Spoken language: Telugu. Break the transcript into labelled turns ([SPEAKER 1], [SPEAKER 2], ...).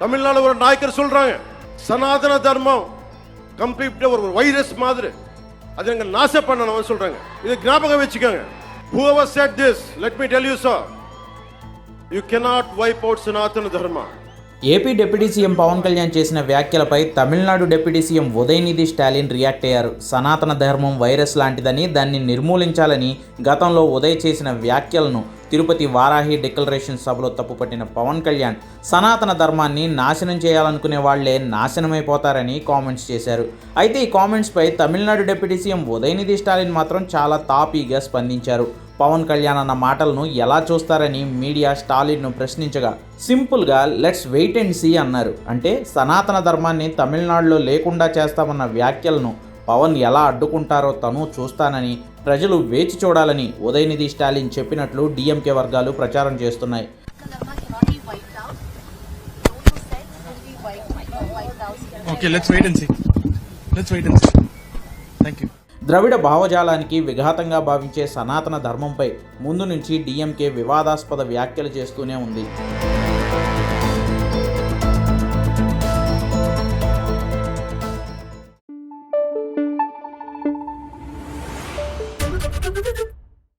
[SPEAKER 1] தமிழ்நாடு ஒரு நாயக்கர் சொல்றாங்க சனாதன தர்மம் கம்ப்ளீட் ஒரு வைரஸ் மாதிரி. அது எங்க நாச பண்ணணும் சொல்றாங்க. இது ஞாபகம் வச்சுக்கோங்க. Whoever said this let me tell you sir. You cannot wipe out sanatana dharma
[SPEAKER 2] AP deputy CM Pawan Kalyan చేసిన వ్యాఖ్యలపై Tamil Nadu deputy CM Udhayanidhi Stalin react అయ్యారు. సనాతన ధర్మం వైరస్ లాంటిదని దాన్ని నిర్మూలించాలని గతంలో ఉదయ్ చేసిన వ్యాఖ్యలను తిరుపతి వారాహి డిక్లరేషన్ సభలో తప్పుపట్టిన పవన్ కళ్యాణ్ సనాతన ధర్మాన్ని నాశనం చేయాలనుకునే వాళ్ళే నాశనమైపోతారని కామెంట్స్ చేశారు. అయితే ఈ కామెంట్స్పై తమిళనాడు డిప్యూటీ సీఎం ఉదయనిధి స్టాలిన్ మాత్రం చాలా తాపీగా స్పందించారు. పవన్ కళ్యాణ్ అన్న మాటలను ఎలా చూస్తారని మీడియా స్టాలిన్ను ప్రశ్నించగా సింపుల్గా లెట్స్ వెయిట్ అండ్ సీ అన్నారు అంటే సనాతన ధర్మాన్ని తమిళనాడులో లేకుండా చేస్తామన్న వ్యాఖ్యలను పవన్ ఎలా అడ్డుకుంటారో తను చూస్తానని ప్రజలు వేచి చూడాలని ఉదయనిధి స్టాలిన్ చెప్పినట్లు డిఎంకే వర్గాలు ప్రచారం చేస్తున్నాయి
[SPEAKER 3] okay let's be wiped out.
[SPEAKER 4] Okay, let's wait and see. Let's wait and see. Thank you.
[SPEAKER 2] ద్రవిడ భావజాలానికి విఘాతంగా భావించే సనాతన ధర్మంపై ముందు నుంచి డిఎంకే వివాదాస్పద వ్యాఖ్యలు చేస్తూనే ఉంది.